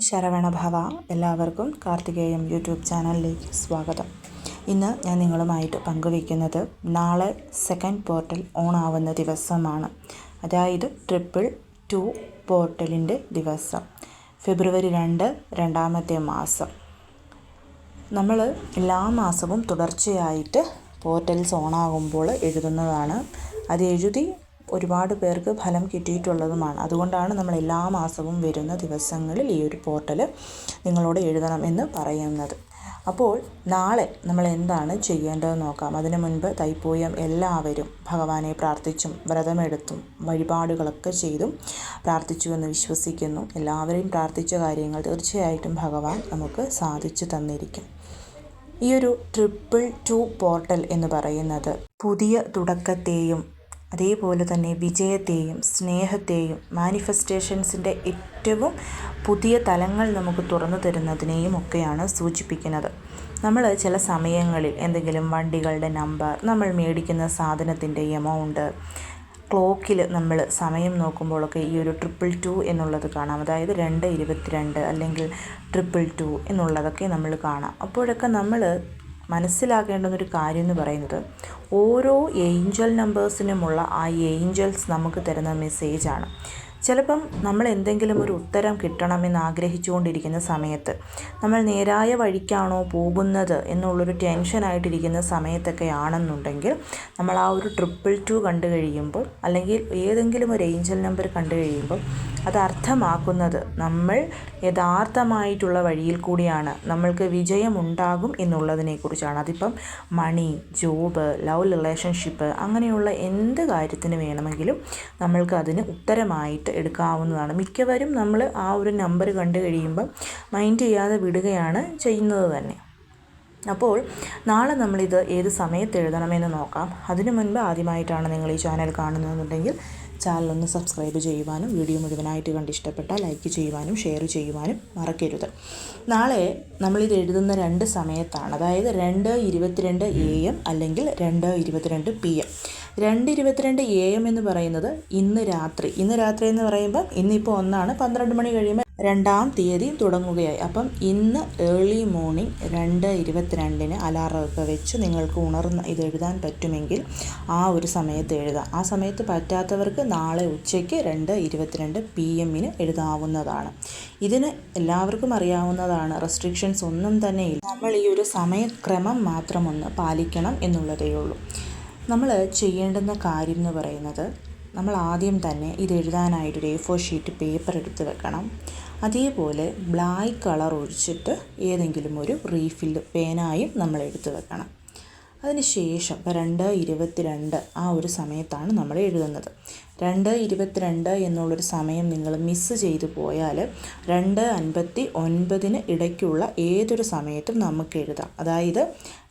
ശരവണഭവ എല്ലാവർക്കും കാർത്തികേയം യൂട്യൂബ് ചാനലിലേക്ക് സ്വാഗതം. ഇന്ന് ഞാൻ നിങ്ങളുമായിട്ട് പങ്കുവയ്ക്കുന്നത് നാളെ സെക്കൻഡ് പോർട്ടൽ ഓൺ ആവുന്ന ദിവസമാണ്. അതായത് ട്രിപ്പിൾ ടു പോർട്ടലിന്റെ ദിവസം. ഫെബ്രുവരി രണ്ട് രണ്ടാമത്തെ മാസം. നമ്മൾ എല്ലാ മാസവും തുടർച്ചയായിട്ട് പോർട്ടൽസ് ഓണാകുമ്പോൾ എഴുതുന്നതാണ്. അത് എഴുതി ഒരുപാട് പേർക്ക് ഫലം കിട്ടിയിട്ടുള്ളതുമാണ്. അതുകൊണ്ടാണ് നമ്മൾ എല്ലാ മാസവും വരുന്ന ദിവസങ്ങളിൽ ഈ ഒരു പോർട്ടൽ നിങ്ങളോട് എഴുതണം എന്ന് പറയുന്നത്. അപ്പോൾ നാളെ നമ്മൾ എന്താണ് ചെയ്യേണ്ടതെന്ന് നോക്കാം. അതിനു മുൻപ് തൈപ്പൂയം എല്ലാവരും ഭഗവാനെ പ്രാർത്ഥിച്ചും വ്രതമെടുത്തും വഴിപാടുകളൊക്കെ ചെയ്തും പ്രാർത്ഥിച്ചു എന്ന് വിശ്വസിക്കുന്നു. എല്ലാവരെയും പ്രാർത്ഥിച്ച കാര്യങ്ങൾ തീർച്ചയായിട്ടും ഭഗവാൻ നമുക്ക് സാധിച്ചു തന്നിരിക്കും. ഈ ഒരു ട്രിപ്പിൾ ടു പോർട്ടൽ എന്ന് പറയുന്നത് പുതിയ തുടക്കത്തെയും അതേപോലെ തന്നെ വിജയത്തെയും സ്നേഹത്തെയും മാനിഫെസ്റ്റേഷൻസിന്റെ ഏറ്റവും പുതിയ തലങ്ങൾ നമുക്ക് തുറന്നു തരുന്നതിനെയും ഒക്കെയാണ് സൂചിപ്പിക്കുന്നത്. നമ്മൾ ചില സമയങ്ങളിൽ എന്തെങ്കിലും വണ്ടികളുടെ നമ്പർ നമ്മൾ മേടിക്കുന്ന സാധനത്തിന്റെ എമൗണ്ട് ക്ലോക്കിൽ നമ്മൾ സമയം നോക്കുമ്പോഴൊക്കെ ഈ ഒരു ട്രിപ്പിൾ ടു എന്നുള്ളത് കാണാം. അതായത് രണ്ട് ഇരുപത്തിരണ്ട് അല്ലെങ്കിൽ ട്രിപ്പിൾ ടു എന്നുള്ളതൊക്കെ നമ്മൾ കാണാം. അപ്പോഴൊക്കെ നമ്മൾ മനസ്സിലാക്കേണ്ടുന്നൊരു കാര്യം എന്ന് പറയുന്നത് ഓരോ ഏഞ്ചൽ നമ്പേഴ്സിനുമുള്ള ആ ഏഞ്ചൽസ് നമുക്ക് തരുന്ന മെസ്സേജാണ്. ചിലപ്പം നമ്മൾ എന്തെങ്കിലും ഒരു ഉത്തരം കിട്ടണമെന്ന് ആഗ്രഹിച്ചുകൊണ്ടിരിക്കുന്ന സമയത്ത് നമ്മൾ നേരായ വഴിക്കാണോ പോകുന്നത് എന്നുള്ളൊരു ടെൻഷനായിട്ടിരിക്കുന്ന സമയത്തൊക്കെ ആണെന്നുണ്ടെങ്കിൽ നമ്മൾ ആ ഒരു ട്രിപ്പിൾ ടു കണ്ടു കഴിയുമ്പോൾ അല്ലെങ്കിൽ ഏതെങ്കിലും ഒരു ഏഞ്ചൽ നമ്പർ കണ്ടു കഴിയുമ്പോൾ അത് അർത്ഥമാക്കുന്നത് നമ്മൾ യഥാർത്ഥമായിട്ടുള്ള വഴിയിൽ കൂടിയാണ്. നമ്മൾക്ക് വിജയമുണ്ടാകും എന്നുള്ളതിനെക്കുറിച്ചാണ്. അതിപ്പം മണി ജോബ് ലവ് റിലേഷൻഷിപ്പ് അങ്ങനെയുള്ള എന്ത് കാര്യത്തിന് വേണമെങ്കിലും നമ്മൾക്ക് അതിന് ഉത്തരമായിട്ട് എടുക്കാവുന്നതാണ്. മിക്കവരും നമ്മൾ ആ ഒരു നമ്പർ കണ്ടു കഴിയുമ്പം മൈൻഡ് ചെയ്യാതെ വിടുകയാണ് ചെയ്യുന്നത് തന്നെ. അപ്പോൾ നാളെ നമ്മളിത് ഏത് സമയത്ത് എഴുതണമെന്ന് നോക്കാം. അതിനു മുൻപ് ആദ്യമായിട്ടാണ് നിങ്ങൾ ഈ ചാനൽ കാണുന്നതെന്നുണ്ടെങ്കിൽ ചാനലൊന്ന് സബ്സ്ക്രൈബ് ചെയ്യുവാനും വീഡിയോ മുഴുവനായിട്ട് കണ്ട് ഇഷ്ടപ്പെട്ടാൽ ലൈക്ക് ചെയ്യുവാനും ഷെയർ ചെയ്യുവാനും മറക്കരുത്. നാളെ നമ്മളിത് എഴുതുന്ന രണ്ട് സമയത്താണ്. അതായത് രണ്ട് ഇരുപത്തിരണ്ട് എ എം അല്ലെങ്കിൽ രണ്ട് ഇരുപത്തിരണ്ട് പി എം രണ്ട് ഇരുപത്തിരണ്ട് എ എം എന്ന് പറയുന്നത് ഇന്ന് രാത്രി. ഇന്ന് രാത്രി എന്ന് പറയുമ്പോൾ ഇന്നിപ്പോൾ ഒന്നാണ്. പന്ത്രണ്ട് മണി കഴിയുമ്പോൾ രണ്ടാം തീയതി തുടങ്ങുകയായി. അപ്പം ഇന്ന് ഏർലി മോർണിംഗ് രണ്ട് ഇരുപത്തിരണ്ടിന് അലാറമൊക്കെ വെച്ച് നിങ്ങൾക്ക് ഉണർന്ന് ഇത് എഴുതാൻ പറ്റുമെങ്കിൽ ആ ഒരു സമയത്ത് എഴുതാം. ആ സമയത്ത് പറ്റാത്തവർക്ക് നാളെ ഉച്ചയ്ക്ക് രണ്ട് ഇരുപത്തിരണ്ട് പി എമ്മിന് എഴുതാവുന്നതാണ്. ഇതിന് എല്ലാവർക്കും അറിയാവുന്നതാണ് റെസ്ട്രിക്ഷൻസ് ഒന്നും തന്നെ ഇല്ല. നമ്മൾ ഈ ഒരു സമയക്രമം മാത്രമൊന്ന് പാലിക്കണം എന്നുള്ളതേ ഉള്ളൂ. നമ്മൾ ചെയ്യേണ്ടുന്ന കാര്യം എന്ന് പറയുന്നത് നമ്മൾ ആദ്യം തന്നെ ഇത് എഴുതാനായിട്ടൊരു എ ഫോർ ഷീറ്റ് പേപ്പർ എടുത്ത് വെക്കണം. അതേപോലെ ബ്ലാക്ക് കളർ ഒഴിച്ചിട്ട് ഏതെങ്കിലും ഒരു റീഫിൽ പേനായും നമ്മൾ എടുത്ത് വെക്കണം. അതിന് ശേഷം ഇപ്പോൾ രണ്ട് ഇരുപത്തിരണ്ട് ആ ഒരു സമയത്താണ് നമ്മൾ എഴുതുന്നത്. രണ്ട് ഇരുപത്തിരണ്ട് എന്നുള്ളൊരു സമയം നിങ്ങൾ മിസ്സ് ചെയ്തു പോയാൽ രണ്ട് അൻപത്തി ഒൻപതിന് ഇടയ്ക്കുള്ള ഏതൊരു സമയത്തും നമുക്ക് എഴുതാം. അതായത്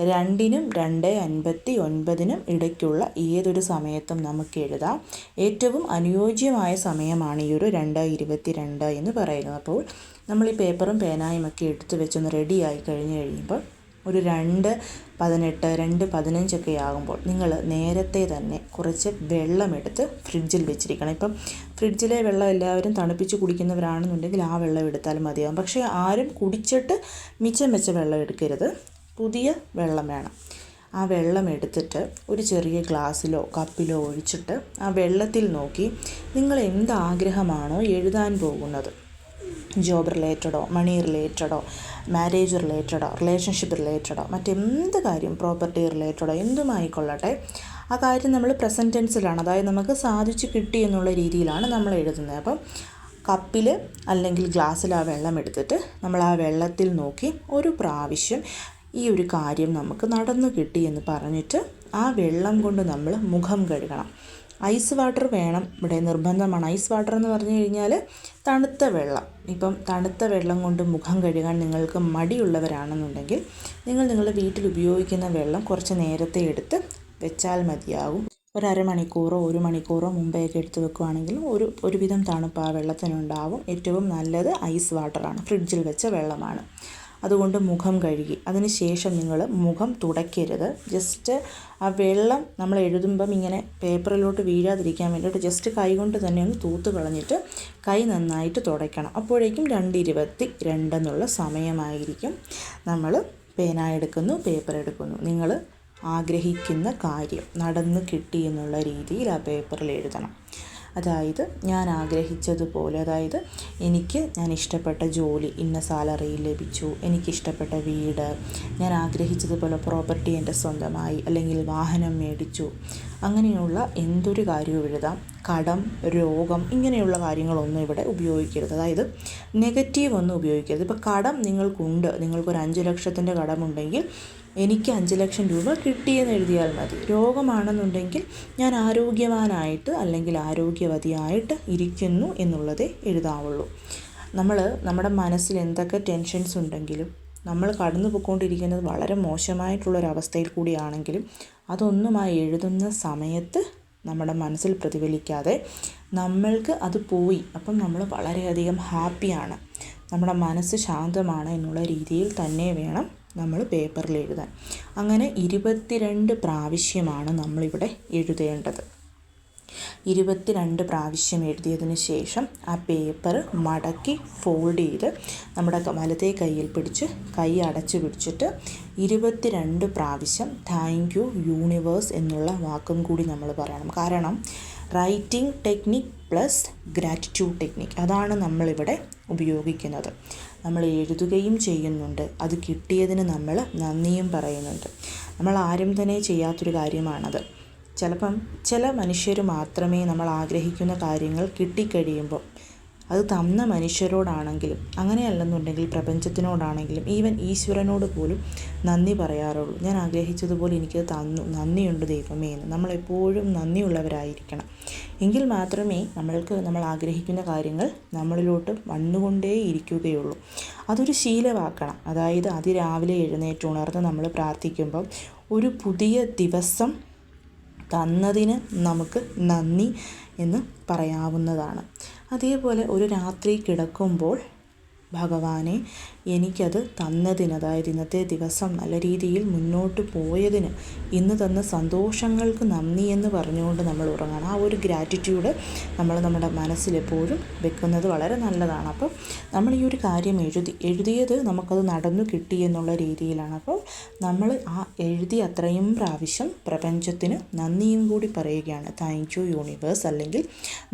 രണ്ടിനും രണ്ട് അൻപത്തി ഒൻപതിനും ഇടയ്ക്കുള്ള ഏതൊരു സമയത്തും നമുക്ക് എഴുതാം. ഏറ്റവും അനുയോജ്യമായ സമയമാണ് ഈ ഒരു രണ്ട് ഇരുപത്തിരണ്ട് എന്ന് പറയുന്നത്. അപ്പോൾ നമ്മൾ ഈ പേപ്പറും പേനായും ഒക്കെ എടുത്ത് വെച്ചൊന്ന് റെഡി ആയി കഴിഞ്ഞ് കഴിയുമ്പോൾ ഒരു രണ്ട് പതിനെട്ട് രണ്ട് പതിനഞ്ചൊക്കെ ആകുമ്പോൾ നിങ്ങൾ നേരത്തെ തന്നെ കുറച്ച് വെള്ളമെടുത്ത് ഫ്രിഡ്ജിൽ വെച്ചിരിക്കണം. ഇപ്പം ഫ്രിഡ്ജിലെ വെള്ളം എല്ലാവരും തണുപ്പിച്ച് കുടിക്കുന്നവരാണെന്നുണ്ടെങ്കിൽ ആ വെള്ളം എടുത്താൽ മതിയാകും പക്ഷേ ആരും കുടിച്ചിട്ട് മിച്ചം വെച്ച വെള്ളം എടുക്കരുത്. പുതിയ വെള്ളം വേണം. ആ വെള്ളം എടുത്തിട്ട് ഒരു ചെറിയ ഗ്ലാസ്സിലോ കപ്പിലോ ഒഴിച്ചിട്ട് ആ വെള്ളത്തിൽ നോക്കി നിങ്ങൾ എന്ത് ആഗ്രഹമാണോ എഴുതാൻ പോകുന്നത്. ജോബ് റിലേറ്റഡോ മണി റിലേറ്റഡോ മാരേജ് റിലേറ്റഡോ റിലേഷൻഷിപ്പ് റിലേറ്റഡോ മറ്റെന്ത് കാര്യം പ്രോപ്പർട്ടി റിലേറ്റഡോ എന്തുമായിക്കൊള്ളട്ടെ? ആ കാര്യം നമ്മൾ പ്രസന്റ് ടെൻസിലാണ് അതായത് നമുക്ക് സാധിച്ചു കിട്ടി എന്നുള്ള രീതിയിലാണ് നമ്മൾ എഴുതുന്നത്. അപ്പം കപ്പിൽ അല്ലെങ്കിൽ ഗ്ലാസ്സിൽ ആ വെള്ളം എടുത്തിട്ട് നമ്മൾ ആ വെള്ളത്തിൽ നോക്കി ഒരു പ്രാവശ്യം ഈ ഒരു കാര്യം നമുക്ക് നടന്നു കിട്ടി എന്ന് പറഞ്ഞിട്ട് ആ വെള്ളം കൊണ്ട് നമ്മൾ മുഖം കഴുകണം. ഐസ് വാട്ടർ വേണം. ഇവിടെ നിർബന്ധമാണ്. ഐസ് വാട്ടർ എന്ന് പറഞ്ഞു കഴിഞ്ഞാൽ തണുത്ത വെള്ളം. ഇപ്പം തണുത്ത വെള്ളം കൊണ്ട് മുഖം കഴുകാൻ നിങ്ങൾക്ക് മടിയുള്ളവരാണെന്നുണ്ടെങ്കിൽ നിങ്ങൾ നിങ്ങളുടെ വീട്ടിൽ ഉപയോഗിക്കുന്ന വെള്ളം കുറച്ച് നേരത്തെ എടുത്ത് വെച്ചാൽ മതിയാകും ഒരു ഒരു മണിക്കൂറോ മുമ്പേയൊക്കെ എടുത്ത് വെക്കുകയാണെങ്കിൽ ഒരു ഒരുവിധം തണുപ്പ് ആ വെള്ളത്തിനുണ്ടാവും. ഏറ്റവും നല്ലത് ഐസ് വാട്ടറാണ്. ഫ്രിഡ്ജിൽ വെച്ച വെള്ളമാണ്. അതുകൊണ്ട് മുഖം കഴുകി. അതിന് ശേഷം നിങ്ങൾ മുഖം തുടയ്ക്കരുത്. ജസ്റ്റ് ആ വെള്ളം നമ്മൾ എഴുതുമ്പം ഇങ്ങനെ പേപ്പറിലോട്ട് വീഴാതിരിക്കാൻ വേണ്ടിയിട്ട് ജസ്റ്റ് കൈ കൊണ്ട് തന്നെ ഒന്ന് തൂത്ത് കളഞ്ഞിട്ട് കൈ നന്നായിട്ട് തുടയ്ക്കണം. അപ്പോഴേക്കും രണ്ട് ഇരുപത്തി രണ്ടെന്നുള്ള സമയമായിരിക്കും. നമ്മൾ പേന എടുക്കുന്നു പേപ്പർ എടുക്കുന്നു. നിങ്ങൾ ആഗ്രഹിക്കുന്ന കാര്യം നടന്ന് കിട്ടി എന്നുള്ള രീതിയിൽ ആ പേപ്പറിൽ എഴുതണം. അതായത് ഞാൻ ആഗ്രഹിച്ചതുപോലെ അതായത് എനിക്ക് ഞാൻ ഇഷ്ടപ്പെട്ട ജോലി ഇന്ന സാലറിയിൽ ലഭിച്ചു എനിക്കിഷ്ടപ്പെട്ട വീട് ഞാൻ ആഗ്രഹിച്ചതുപോലെ പ്രോപ്പർട്ടി എന്റെ സ്വന്തമായി അല്ലെങ്കിൽ വാഹനം മേടിച്ചു. അങ്ങനെയുള്ള എന്തൊരു കാര്യവും എഴുതാം. കടം രോഗം ഇങ്ങനെയുള്ള കാര്യങ്ങളൊന്നും ഇവിടെ ഉപയോഗിക്കരുത്. അതായത് നെഗറ്റീവ് ഒന്നും ഉപയോഗിക്കരുത്. ഇപ്പോൾ കടം നിങ്ങൾക്കുണ്ട്. നിങ്ങൾക്കൊരു അഞ്ച് ലക്ഷത്തിന്റെ കടമുണ്ടെങ്കിൽ എനിക്ക് അഞ്ച് ലക്ഷം രൂപ കിട്ടിയെന്ന് എഴുതിയാൽ മതി. രോഗമാണെന്നുണ്ടെങ്കിൽ ഞാൻ ആരോഗ്യവാനായിട്ട് അല്ലെങ്കിൽ ആരോഗ്യവതിയായിട്ട് ഇരിക്കുന്നു എന്നുള്ളതേ എഴുതാവുള്ളൂ. നമ്മൾ നമ്മുടെ മനസ്സിൽ എന്തൊക്കെ ടെൻഷൻസ് ഉണ്ടെങ്കിലും നമ്മൾ കടന്നു പോയിക്കൊണ്ടിരിക്കുന്നത് വളരെ മോശമായിട്ടുള്ളൊരവസ്ഥയിൽ കൂടിയാണെങ്കിലും അതൊന്നും ആ എഴുതുന്ന സമയത്ത് നമ്മുടെ മനസ്സിൽ പ്രതിഫലിക്കാതെ നമ്മൾക്ക് അത് പോയി. അപ്പം നമ്മൾ വളരെയധികം ഹാപ്പിയാണ് നമ്മുടെ മനസ്സ് ശാന്തമാണ് എന്നുള്ള രീതിയിൽ തന്നെ വേണം നമ്മൾ പേപ്പറിൽ എഴുതാൻ. അങ്ങനെ ഇരുപത്തിരണ്ട് പ്രാവശ്യമാണ് നമ്മളിവിടെ എഴുതേണ്ടത്. ഇരുപത്തിരണ്ട് പ്രാവശ്യം എഴുതിയതിന് ശേഷം ആ പേപ്പർ മടക്കി ഫോൾഡ് ചെയ്ത് നമ്മുടെ വലത്തെ കയ്യിൽ പിടിച്ച് കൈ അടച്ചു പിടിച്ചിട്ട് ഇരുപത്തിരണ്ട് പ്രാവശ്യം താങ്ക് യു യൂണിവേഴ്സ് എന്നുള്ള വാക്കും കൂടി നമ്മൾ പറയണം. കാരണം writing technique plus gratitude technique അതാണ് നമ്മളിവിടെ ഉപയോഗിക്കുന്നത്. നമ്മൾ എഴുതുകയും ചെയ്യുന്നുണ്ട്. അത് കിട്ടിയതിന് നമ്മൾ നന്ദിയും പറയുന്നുണ്ട്. നമ്മൾ ആരും തന്നെ ചെയ്യാത്തൊരു കാര്യമാണത്. ചിലപ്പം ചില മനുഷ്യർ മാത്രമേ നമ്മൾ ആഗ്രഹിക്കുന്ന കാര്യങ്ങൾ കിട്ടിക്കഴിയുമ്പോൾ അത് തന്ന മനുഷ്യരോടാണെങ്കിലും അങ്ങനെയല്ലെന്നുണ്ടെങ്കിൽ പ്രപഞ്ചത്തിനോടാണെങ്കിലും ഈവൻ ഈശ്വരനോട് പോലും നന്ദി പറയാറുള്ളൂ. ഞാൻ ആഗ്രഹിച്ചതുപോലെ എനിക്കത് തന്നു നന്ദിയുണ്ട് ദൈവമേ എന്ന്. നമ്മളെപ്പോഴും നന്ദിയുള്ളവരായിരിക്കണം. എങ്കിൽ മാത്രമേ നമ്മൾക്ക് നമ്മൾ ആഗ്രഹിക്കുന്ന കാര്യങ്ങൾ നമ്മളിലോട്ട് വന്നുകൊണ്ടേ ഇരിക്കുകയുള്ളൂ. അതൊരു ശീലമാക്കണം. അതായത് അതിരാവിലെ എഴുന്നേറ്റ് ഉണർന്ന് നമ്മൾ പ്രാർത്ഥിക്കുമ്പം ഒരു പുതിയ ദിവസം തന്നതിന് നമുക്ക് നന്ദി എന്ന് പറയാവുന്നതാണ്. അതേപോലെ ഒരു രാത്രി കിടക്കുമ്പോൾ ഭഗവാനെ എനിക്കത് തന്നതിന് അതായത് ഇന്നത്തെ ദിവസം നല്ല രീതിയിൽ മുന്നോട്ട് പോയതിന് ഇന്ന് തന്ന സന്തോഷങ്ങൾക്ക് നന്ദി എന്ന് പറഞ്ഞുകൊണ്ട് നമ്മൾ ഉറങ്ങണം. ആ ഒരു ഗ്രാറ്റിറ്റ്യൂഡ് നമ്മൾ നമ്മുടെ മനസ്സിലെപ്പോഴും വെക്കുന്നത് വളരെ നല്ലതാണ്. അപ്പോൾ നമ്മൾ ഈ ഒരു കാര്യം എഴുതി എഴുതിയത് നമുക്കത് നടന്നു കിട്ടി എന്നുള്ള രീതിയിലാണ്. അപ്പോൾ നമ്മൾ ആ എഴുതി അത്രയും പ്രാവശ്യം പ്രപഞ്ചത്തിന് നന്ദിയും കൂടി പറയുകയാണ്. താങ്ക് യു യൂണിവേഴ്സ് അല്ലെങ്കിൽ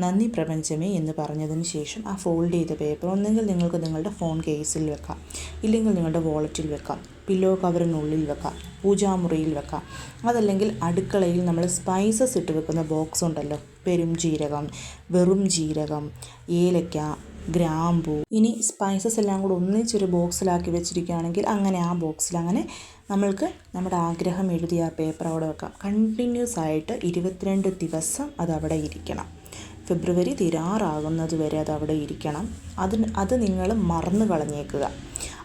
നന്ദി പ്രപഞ്ചമേ എന്ന് പറഞ്ഞതിന് ശേഷം ആ ഫോൾഡ് ചെയ്ത പേപ്പർ ഒന്നെങ്കിൽ നിങ്ങൾക്ക് നിങ്ങളുടെ ഫോൺ കേസിൽ വെക്കാം. ഇല്ലെങ്കിൽ നിങ്ങളുടെ വാളറ്റിൽ വെക്കാം. പില്ലോ കവറിനുള്ളിൽ വെക്കാം. പൂജാമുറിയിൽ വെക്കാം. അതല്ലെങ്കിൽ അടുക്കളയിൽ നമ്മൾ സ്പൈസസ് ഇട്ട് വെക്കുന്ന ബോക്സ് ഉണ്ടല്ലോ. പെരും ജീരകം വെറും ജീരകം ഏലക്ക ഗ്രാമ്പു. ഇനി സ്പൈസസ് എല്ലാം കൂടെ ഒന്നിച്ചൊരു ബോക്സിലാക്കി വെച്ചിരിക്കുകയാണെങ്കിൽ അങ്ങനെ ആ ബോക്സിൽ അങ്ങനെ നമ്മൾക്ക് നമ്മുടെ ആഗ്രഹം എഴുതിയ ആ പേപ്പർ അവിടെ വെക്കാം. കണ്ടിന്യൂസ് ആയിട്ട് ഇരുപത്തിരണ്ട് ദിവസം അത് അവിടെ ഇരിക്കണം. ഫെബ്രുവരി തീരാറാകുന്നത് വരെ അത് അവിടെ ഇരിക്കണം. അത് അത് നിങ്ങൾ മറന്നു കളഞ്ഞേക്കുക.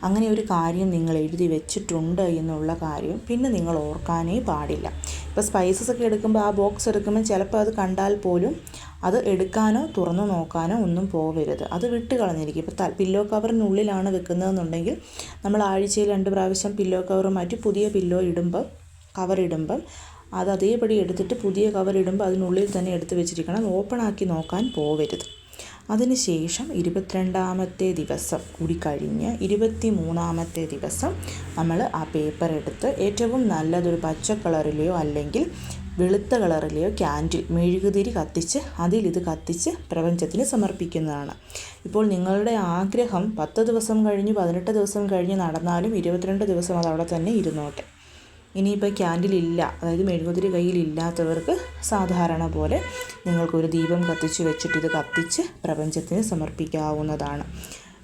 അങ്ങനെ ഒരു കാര്യം നിങ്ങൾ എഴുതി വെച്ചിട്ടുണ്ട് എന്നുള്ള കാര്യം പിന്നെ നിങ്ങൾ ഓർക്കാനേ പാടില്ല. ഇപ്പോൾ സ്പൈസസ് ഒക്കെ എടുക്കുമ്പോൾ ആ ബോക്സ് എടുക്കുമ്പോൾ ചിലപ്പോൾ അത് കണ്ടാൽ പോലും അത് എടുക്കാനോ തുറന്നു നോക്കാനോ ഒന്നും പോവരുത്. അത് വിട്ട് കളഞ്ഞിരിക്കും. ഇപ്പോൾ പില്ലോ കവറിനുള്ളിലാണ് വെക്കുന്നതെന്നുണ്ടെങ്കിൽ നമ്മൾ ആഴ്ചയിൽ രണ്ട് പ്രാവശ്യം പില്ലോ കവർ മാറ്റി പുതിയ പില്ലോ ഇടുമ്പോൾ കവർ ഇടുമ്പം അത് അതേപടി എടുത്തിട്ട് പുതിയ കവർ ഇടുമ്പോൾ അതിനുള്ളിൽ തന്നെ എടുത്ത് വെച്ചിരിക്കണം. ഓപ്പൺ ആക്കി നോക്കാൻ പോവരുത്. അതിനുശേഷം ഇരുപത്തിരണ്ടാമത്തെ ദിവസം കൂടി കഴിഞ്ഞ് ഇരുപത്തി മൂന്നാമത്തെ ദിവസം നമ്മൾ ആ പേപ്പർ എടുത്ത് ഏറ്റവും നല്ലതൊരു പച്ച കളറിലെയോ അല്ലെങ്കിൽ വെളുത്ത കളറിലെയോ ക്യാൻഡിൽ മെഴുകുതിരി കത്തിച്ച് അതിലിത് കത്തിച്ച് പ്രപഞ്ചത്തിന് സമർപ്പിക്കുന്നതാണ്. ഇപ്പോൾ നിങ്ങളുടെ ആഗ്രഹം പത്ത് ദിവസം കഴിഞ്ഞ് പതിനെട്ട് ദിവസം കഴിഞ്ഞ് നടന്നാലും ഇരുപത്തിരണ്ട് ദിവസം അതവിടെ തന്നെ ഇരുന്നോട്ടെ. ഇനിയിപ്പോൾ ക്യാൻഡിൽ ഇല്ല അതായത് മെഴുകുതിരി കയ്യിലില്ലാത്തവർക്ക് സാധാരണ പോലെ നിങ്ങൾക്കൊരു ദീപം കത്തിച്ച് വെച്ചിട്ട് ഇത് കത്തിച്ച് പ്രപഞ്ചത്തിന് സമർപ്പിക്കാവുന്നതാണ്.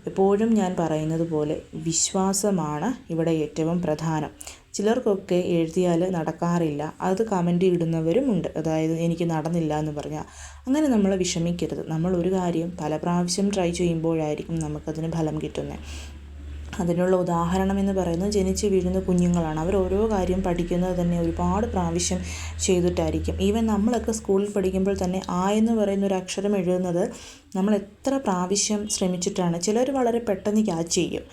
എപ്പോഴും ഞാൻ പറയുന്നത് പോലെ വിശ്വാസമാണ് ഇവിടെ ഏറ്റവും പ്രധാനം. ചിലർക്കൊക്കെ എഴുതിയാൽ നടക്കാറില്ല. അത് കമന്റ് ഇടുന്നവരും ഉണ്ട്. അതായത് എനിക്ക് നടന്നില്ല എന്ന് പറഞ്ഞാൽ അങ്ങനെ നമ്മൾ വിഷമിക്കരുത്. നമ്മൾ ഒരു കാര്യം പല പ്രാവശ്യം ട്രൈ ചെയ്യുമ്പോഴായിരിക്കും നമുക്കതിന് ഫലം കിട്ടുന്നത് അതിനുള്ള ഉദാഹരണം എന്ന് പറയുന്നത് ജനിച്ച് വീഴുന്ന കുഞ്ഞുങ്ങളാണ്. അവർ ഓരോ കാര്യം പഠിക്കുന്നത് തന്നെ ഒരുപാട് പ്രാവശ്യം ചെയ്തിട്ടായിരിക്കും. ഈവൻ നമ്മളൊക്കെ സ്കൂളിൽ പഠിക്കുമ്പോൾ തന്നെ ആ എന്ന് പറയുന്ന ഒരു അക്ഷരം എഴുതുന്നത് നമ്മൾ എത്ര പ്രാവശ്യം ശ്രമിച്ചിട്ടാണ്. ചിലർ വളരെ പെട്ടെന്ന് ക്യാച്ച് ചെയ്യും.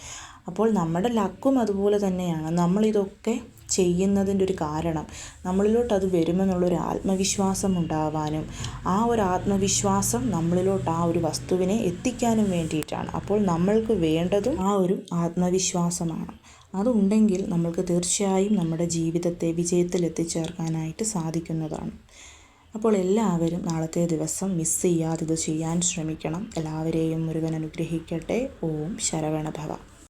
അപ്പോൾ നമ്മുടെ ലക്കും അതുപോലെ തന്നെയാണ്. നമ്മളിതൊക്കെ ചെയ്യുന്നതിന്റെ ഒരു കാരണം നമ്മളിലോട്ട് അത് വരുമെന്നുള്ളൊരു ആത്മവിശ്വാസം ഉണ്ടാവാനും ആ ഒരു ആത്മവിശ്വാസം നമ്മളിലോട്ട് ആ ഒരു വസ്തുവിനെ എത്തിക്കാനും വേണ്ടിയിട്ടാണ്. അപ്പോൾ നമ്മൾക്ക് വേണ്ടതും ആ ഒരു ആത്മവിശ്വാസമാണ്. അതുണ്ടെങ്കിൽ നമ്മൾക്ക് തീർച്ചയായും നമ്മുടെ ജീവിതത്തെ വിജയത്തിൽ എത്തിച്ചേർക്കാനായിട്ട് സാധിക്കുന്നതാണ്. അപ്പോൾ എല്ലാവരും നാളത്തെ ദിവസം മിസ് ചെയ്യാതെ ഇത് ചെയ്യാൻ ശ്രമിക്കണം. എല്ലാവരെയും മുരുകൻ അനുഗ്രഹിക്കട്ടെ. ഓം ശരവണഭവ.